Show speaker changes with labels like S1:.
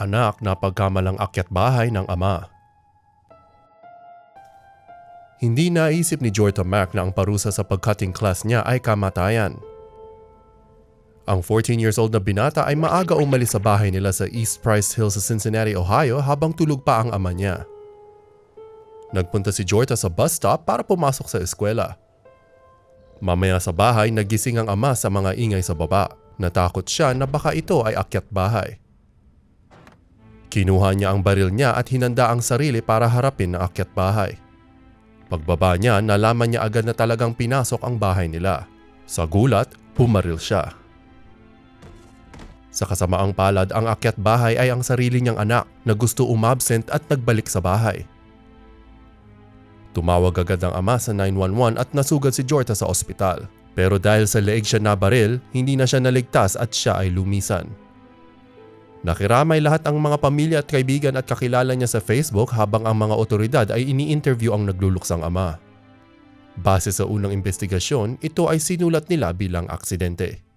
S1: Anak na pagkamalang akyat bahay ng ama. Hindi naisip ni Jorta Mac na ang parusa sa pagcutting class niya ay kamatayan. Ang 14 years old na binata ay maaga umalis sa bahay nila sa East Price Hill sa Cincinnati, Ohio habang tulog pa ang ama niya. Nagpunta si Jorta sa bus stop para pumasok sa eskwela. Mamaya sa bahay, nagising ang ama sa mga ingay sa baba. Natakot siya na baka ito ay akyat bahay. Kinuha niya ang baril niya at hinanda ang sarili para harapin ang akyat bahay. Pagbaba niya, nalaman niya agad na talagang pinasok ang bahay nila. Sa gulat, pumaril siya. Sa kasamaang palad, ang akyat bahay ay ang sarili niyang anak na gusto umabsent at nagbalik sa bahay. Tumawag agad ang ama sa 911 at nasugad si Jorta sa ospital. Pero dahil sa leeg siya nabaril, hindi na siya naligtas at siya ay lumisan. Nakiramay lahat ang mga pamilya at kaibigan at kakilala niya sa Facebook habang ang mga otoridad ay ini-interview ang nagluluksang ama. Base sa unang investigasyon, ito ay sinulat nila bilang aksidente.